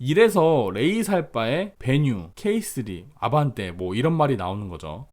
이래서 레이 살 바에 베뉴, K3, 아반떼 뭐 이런 말이 나오는 거죠.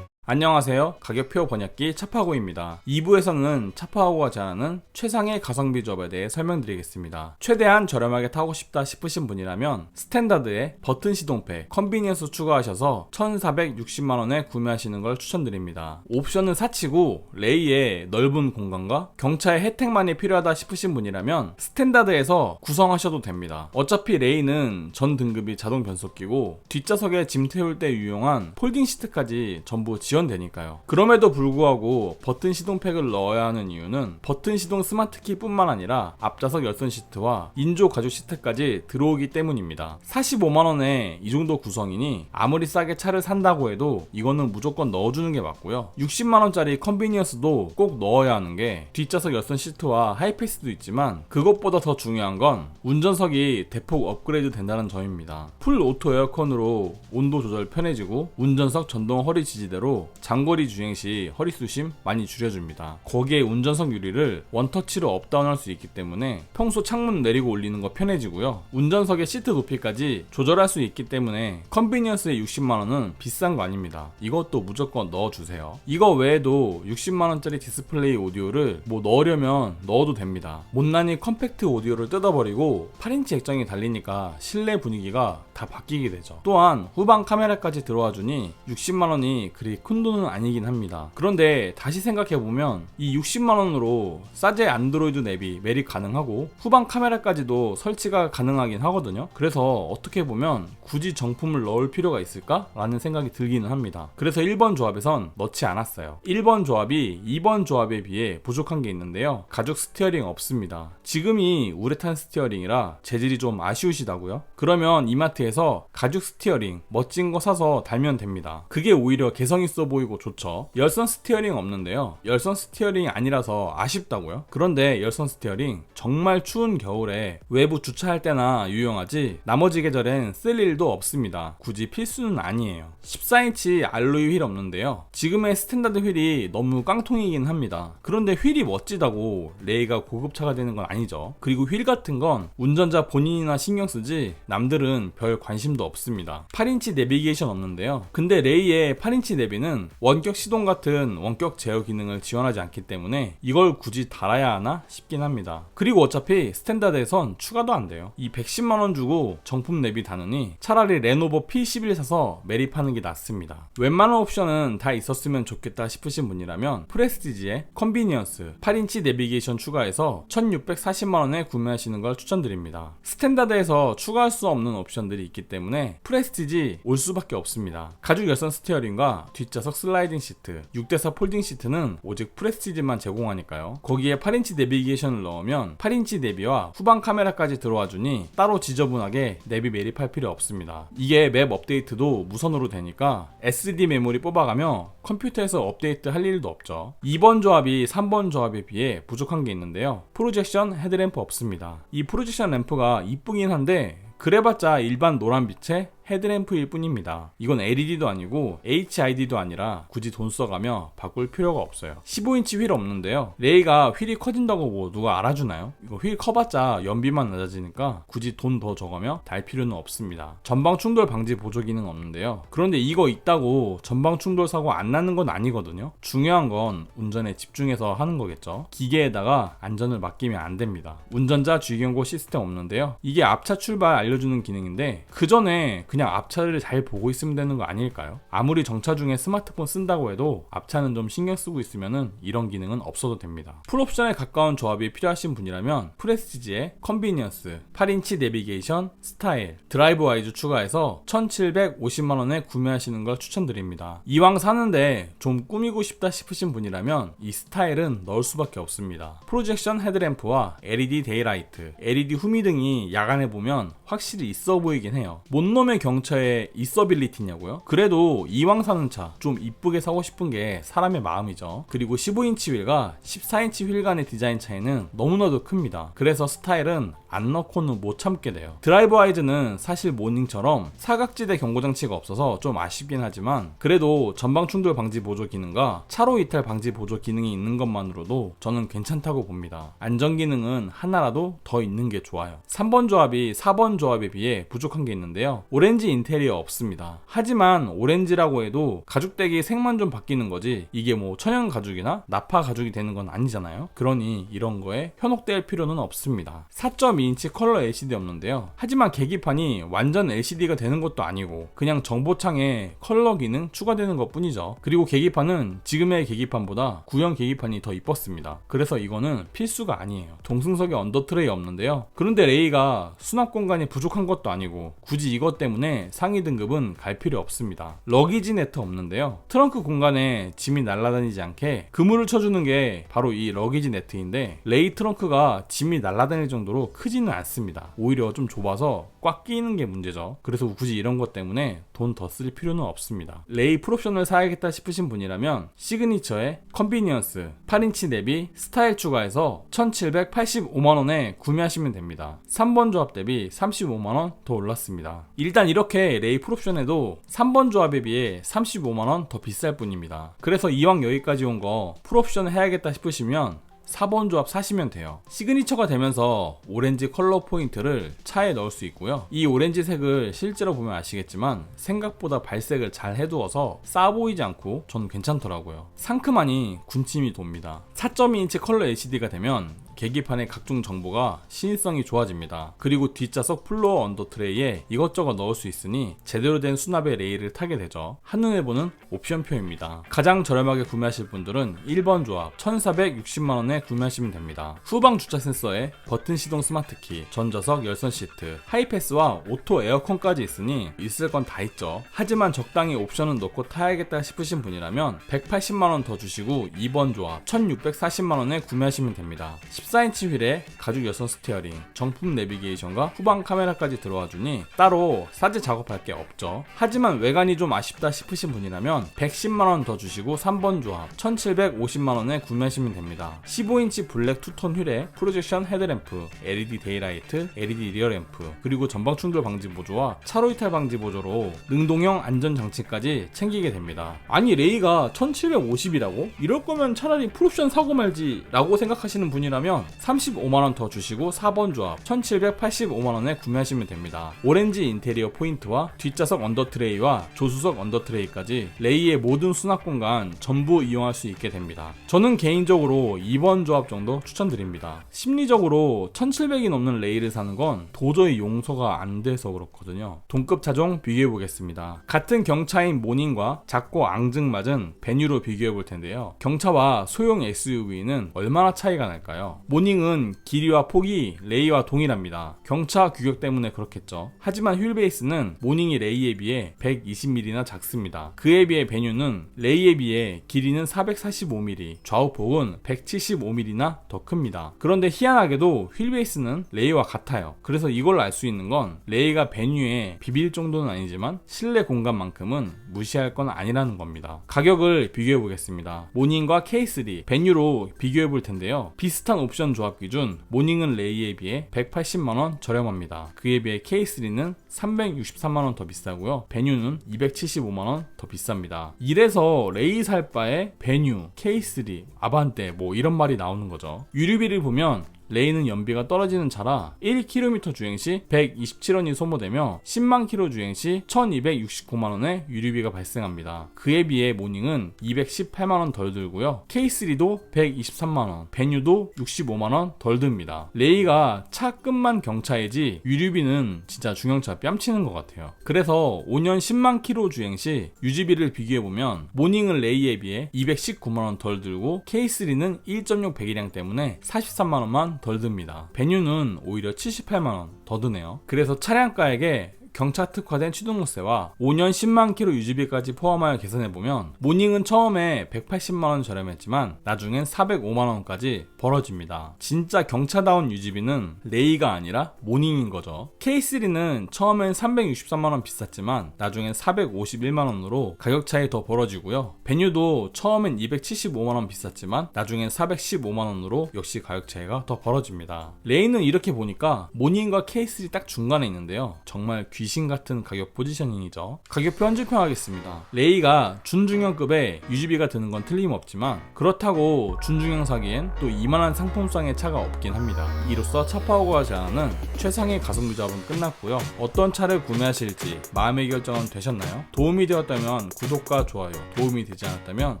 안녕하세요. 가격표 번역기 차파고입니다. 2부에서는 차파고가 제안하는 최상의 가성비 조합에 대해 설명드리겠습니다. 최대한 저렴하게 타고 싶다 싶으신 분이라면 스탠다드에 버튼 시동팩, 컨비니언스 추가하셔서 1460만원에 구매하시는 걸 추천드립니다. 옵션은 사치고 레이의 넓은 공간과 경차의 혜택만이 필요하다 싶으신 분이라면 스탠다드에서 구성하셔도 됩니다. 어차피 레이는 전 등급이 자동 변속기고 뒷좌석에 짐 태울 때 유용한 폴딩 시트까지 전부 지원 되니까요. 그럼에도 불구하고 버튼 시동팩을 넣어야 하는 이유는 버튼 시동 스마트키 뿐만 아니라 앞좌석 열선 시트와 인조 가죽 시트까지 들어오기 때문입니다. 45만원에 이 정도 구성이니 아무리 싸게 차를 산다고 해도 이거는 무조건 넣어주는 게 맞고요. 60만원짜리 컨비니언스도 꼭 넣어야 하는 게 뒷좌석 열선 시트와 하이패스도 있지만 그것보다 더 중요한 건 운전석이 대폭 업그레이드 된다는 점입니다. 풀 오토 에어컨으로 온도 조절 편해지고 운전석 전동 허리 지지대로 장거리 주행 시 허리 쑤심 많이 줄여줍니다. 거기에 운전석 유리를 원터치로 업다운할 수 있기 때문에 평소 창문 내리고 올리는 거 편해지고요. 운전석의 시트 높이까지 조절할 수 있기 때문에 컨비니언스의 60만원은 비싼 거 아닙니다. 이것도 무조건 넣어주세요. 이거 외에도 60만원짜리 디스플레이 오디오를 뭐 넣으려면 넣어도 됩니다. 못난이 컴팩트 오디오를 뜯어버리고 8인치 액정이 달리니까 실내 분위기가 다 바뀌게 되죠. 또한 후방 카메라까지 들어와 주니 60만원이 그리 큰 돈은 아니긴 합니다. 그런데 다시 생각해보면 이 60만원으로 싸제 안드로이드 앱이 매립 가능하고 후방 카메라까지도 설치가 가능하긴 하거든요. 그래서 어떻게 보면 굳이 정품을 넣을 필요가 있을까? 라는 생각이 들기는 합니다. 그래서 1번 조합에선 넣지 않았어요. 1번 조합이 2번 조합에 비해 부족한 게 있는데요. 가죽 스티어링 없습니다. 지금이 우레탄 스티어링이라 재질이 좀 아쉬우시다고요? 그러면 이마트에서 가죽 스티어링 멋진 거 사서 달면 됩니다. 그게 오히려 개성 있어 보이고 좋죠. 열선 스티어링 없는데요. 열선 스티어링이 아니라서 아쉽다고요? 그런데 열선 스티어링 정말 추운 겨울에 외부 주차할 때나 유용하지 나머지 계절엔 쓸 일도 없습니다. 굳이 필수는 아니에요. 14인치 알로이 휠 없는데요. 지금의 스탠다드 휠이 너무 깡통이긴 합니다. 그런데 휠이 멋지다고 레이가 고급차가 되는 건 아니죠. 그리고 휠 같은 건 운전자 본인이나 신경 쓰지 남들은 별 관심도 없습니다. 8인치 내비게이션 없는데요. 근데 레이의 8인치 내비는 원격 시동 같은 원격 제어 기능을 지원하지 않기 때문에 이걸 굳이 달아야 하나 싶긴 합니다. 그리고 어차피 스탠다드에선 추가도 안 돼요. 이 110만원 주고 정품 내비 다느니 차라리 레노버 P11 사서 매립하는 게 낫습니다. 웬만한 옵션은 다 있었으면 좋겠다 싶으신 분이라면 프레스티지에 컨비니언스 8인치 내비게이션 추가해서 1640만원에 구매하시는 걸 추천드립니다. 스탠다드에서 추가할 수 없는 옵션들이 있기 때문에 프레스티지 올 수밖에 없습니다. 가죽 열선 스티어링과 뒷좌석 슬라이딩 시트, 6대4 폴딩 시트는 오직 프레스티지만 제공하니까요. 거기에 8인치 내비게이션을 넣으면 8인치 내비와 후방 카메라까지 들어와 주니 따로 지저분하게 내비 매립할 필요 없습니다. 이게 맵 업데이트도 무선으로 되니까 SD 메모리 뽑아가며 컴퓨터에서 업데이트 할 일도 없죠. 2번 조합이 3번 조합에 비해 부족한 게 있는데요. 프로젝션 헤드램프 없습니다. 이 프로젝션 램프가 이쁘긴 한데 그래봤자 일반 노란 빛에 헤드램프일 뿐입니다. 이건 LED도 아니고 HID도 아니라 굳이 돈 써가며 바꿀 필요가 없어요. 15인치 휠 없는데요. 레이가 휠이 커진다고 뭐 누가 알아주나요? 이거 휠 커봤자 연비만 낮아지니까 굳이 돈더 줘가며 달 필요는 없습니다. 전방 충돌 방지 보조 기능 없는데요. 그런데 이거 있다고 전방 충돌 사고 안 나는 건 아니거든요. 중요한 건 운전에 집중해서 하는 거겠죠. 기계에다가 안전을 맡기면 안 됩니다. 운전자 주의경고 시스템 없는데요. 이게 앞차 출발 알려주는 기능인데 그 전에 그냥 앞차를 잘 보고 있으면 되는 거 아닐까요? 아무리 정차 중에 스마트폰 쓴다고 해도 앞차는 좀 신경 쓰고 있으면은 이런 기능은 없어도 됩니다. 풀옵션에 가까운 조합이 필요하신 분이라면 프레스티지의 컨비니언스, 8인치 내비게이션, 스타일, 드라이브 와이즈 추가해서 1,750만원에 구매하시는 걸 추천드립니다. 이왕 사는데 좀 꾸미고 싶다 싶으신 분이라면 이 스타일은 넣을 수밖에 없습니다. 프로젝션 헤드램프와 LED 데이라이트, LED 후미 등이 야간에 보면 확실히 있어 보이긴 해요. 못 놈의 경차에 있어빌리티냐고요? 그래도 이왕 사는 차 좀 이쁘게 사고 싶은 게 사람의 마음이죠. 그리고 15인치 휠과 14인치 휠 간의 디자인 차이는 너무나도 큽니다. 그래서 스타일은 안 넣고는 못 참게 돼요. 드라이브 와이즈는 사실 모닝처럼 사각지대 경고장치가 없어서 좀 아쉽긴 하지만 그래도 전방 충돌 방지 보조 기능과 차로 이탈 방지 보조 기능이 있는 것만으로도 저는 괜찮다고 봅니다. 안전 기능은 하나라도 더 있는 게 좋아요. 3번 조합이 4번 조합에 비해 부족한 게 있는데요. 오렌지 인테리어 없습니다. 하지만 오렌지라고 해도 가죽대기 색만 좀 바뀌는 거지 이게 뭐 천연 가죽이나 나파 가죽이 되는 건 아니잖아요. 그러니 이런 거에 현혹될 필요는 없습니다. 4.2인치 컬러 LCD 없는데요. 하지만 계기판이 완전 LCD가 되는 것도 아니고 그냥 정보창에 컬러 기능 추가되는 것 뿐이죠. 그리고 계기판은 지금의 계기판보다 구형 계기판이 더 이뻤습니다. 그래서 이거는 필수가 아니에요. 동승석에 언더 트레이 없는데요. 그런데 레이가 수납 공간이 부족한 것도 아니고 굳이 이것 때문에 상위 등급은 갈 필요 없습니다. 러기지 네트 없는데요. 트렁크 공간에 짐이 날아다니지 않게 그물을 쳐주는 게 바로 이 러기지 네트인데 레이 트렁크가 짐이 날아다닐 정도로 크지는 않습니다. 오히려 좀 좁아서 꽉 끼는 게 문제죠. 그래서 굳이 이런 것 때문에 돈 더 쓸 필요는 없습니다. 레이 풀옵션을 사야겠다 싶으신 분이라면 시그니처에 컨비니언스 8인치 대비 스타일 추가해서 1785만원에 구매하시면 됩니다. 3번 조합 대비 35만원 더 올랐습니다. 일단 이렇게 레이 풀옵션에도 3번 조합에 비해 35만원 더 비쌀 뿐입니다. 그래서 이왕 여기까지 온 거 풀옵션 해야겠다 싶으시면 4번 조합 사시면 돼요. 시그니처가 되면서 오렌지 컬러 포인트를 차에 넣을 수 있고요. 이 오렌지 색을 실제로 보면 아시겠지만 생각보다 발색을 잘 해두어서 싸 보이지 않고 저는 괜찮더라고요. 상큼하니 군침이 돕니다. 4.2인치 컬러 LCD가 되면 계기판의 각종 정보가 신의성이 좋아집니다. 그리고 뒷좌석 플로어 언더 트레이에 이것저것 넣을 수 있으니 제대로 된 수납의 레일을 타게 되죠. 한눈에 보는 옵션표입니다. 가장 저렴하게 구매하실 분들은 1번 조합 1460만원에 구매하시면 됩니다. 후방 주차 센서에 버튼 시동 스마트키, 전좌석 열선 시트, 하이패스와 오토 에어컨까지 있으니 있을 건 다 있죠. 하지만 적당히 옵션은 넣고 타야겠다 싶으신 분이라면 180만원 더 주시고 2번 조합 1640만원에 구매하시면 됩니다. 14인치 휠에 가죽 여선 스티어링, 정품 내비게이션과 후방 카메라까지 들어와 주니 따로 사제 작업할 게 없죠. 하지만 외관이 좀 아쉽다 싶으신 분이라면 110만원 더 주시고 3번 조합 1750만원에 구매하시면 됩니다. 15인치 블랙 투톤 휠에 프로젝션 헤드램프, LED 데이라이트, LED 리어램프, 그리고 전방 충돌 방지 보조와 차로 이탈 방지 보조로 능동형 안전장치까지 챙기게 됩니다. 아니 레이가 1750이라고? 이럴 거면 차라리 풀옵션 사고 말지 라고 생각하시는 분이라면 35만원 더 주시고 4번 조합 1785만원에 구매하시면 됩니다. 오렌지 인테리어 포인트와 뒷좌석 언더트레이와 조수석 언더트레이까지 레이의 모든 수납 공간 전부 이용할 수 있게 됩니다. 저는 개인적으로 2번 조합 정도 추천드립니다. 심리적으로 1700이 넘는 레이를 사는 건 도저히 용서가 안 돼서 그렇거든요. 동급 차종 비교해 보겠습니다. 같은 경차인 모닝과 작고 앙증맞은 베뉴로 비교해 볼 텐데요. 경차와 소형 SUV는 얼마나 차이가 날까요? 모닝은 길이와 폭이 레이와 동일합니다. 경차 규격 때문에 그렇겠죠. 하지만 휠 베이스는 모닝이 레이에 비해 120mm나 작습니다. 그에 비해 베뉴는 레이에 비해 길이는 445mm, 좌우폭은 175mm나 더 큽니다. 그런데 희한하게도 휠 베이스는 레이와 같아요. 그래서 이걸 알수 있는 건 레이가 베뉴에 비빌 정도는 아니지만 실내 공간만큼은 무시할 건 아니라는 겁니다. 가격을 비교해 보겠습니다. 모닝과 K3, 베뉴로 비교해 볼 텐데요. 비슷한 옵션 조합 기준 모닝은 레이에 비해 180만원 저렴합니다. 그에 비해 K3는 363만원 더 비싸고요. 베뉴는 275만원 더 비쌉니다. 이래서 레이 살 바에 베뉴, K3, 아반떼 뭐 이런 말이 나오는 거죠. 유류비를 보면 레이는 연비가 떨어지는 차라 1km 주행 시 127원이 소모되며 10만 km 주행 시 1269만 원의 유류비가 발생합니다. 그에 비해 모닝은 218만 원 덜 들고요. K3도 123만 원, 베뉴도 65만 원 덜 듭니다. 레이가 차 끝만 경차이지 유류비는 진짜 중형차 뺨치는 것 같아요. 그래서 5년 10만 km 주행 시 유지비를 비교해 보면 모닝은 레이에 비해 219만 원 덜 들고 K3는 1.6 배기량 때문에 43만 원만 덜 듭니다. 베뉴는 오히려 78만원 더 드네요. 그래서 차량가액에 경차 특화된 취등록세와 5년 10만 킬로 유지비까지 포함하여 계산해 보면 모닝은 처음에 180만 원 저렴했지만 나중엔 405만 원까지 벌어집니다. 진짜 경차다운 유지비는 레이가 아니라 모닝인 거죠. K3는 처음엔 363만 원 비쌌지만 나중엔 451만 원으로 가격 차이 더 벌어지고요. 베뉴도 처음엔 275만 원 비쌌지만 나중엔 415만 원으로 역시 가격 차이가 더 벌어집니다. 레이는 이렇게 보니까 모닝과 K3 딱 중간에 있는데요. 정말 귀신 같은 가격 포지셔닝이죠. 가격표 한줄평하겠습니다. 레이가 준중형급의 유지비가 드는 건 틀림없지만 그렇다고 준중형 사기엔 또 이만한 상품성의 차가 없긴 합니다. 이로써 차파오가 제안하는 최상의 가성비 작업은 끝났고요. 어떤 차를 구매하실지 마음의 결정은 되셨나요? 도움이 되었다면 구독과 좋아요, 도움이 되지 않았다면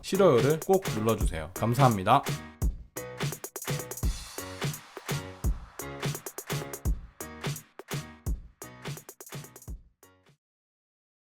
싫어요를 꼭 눌러주세요. 감사합니다.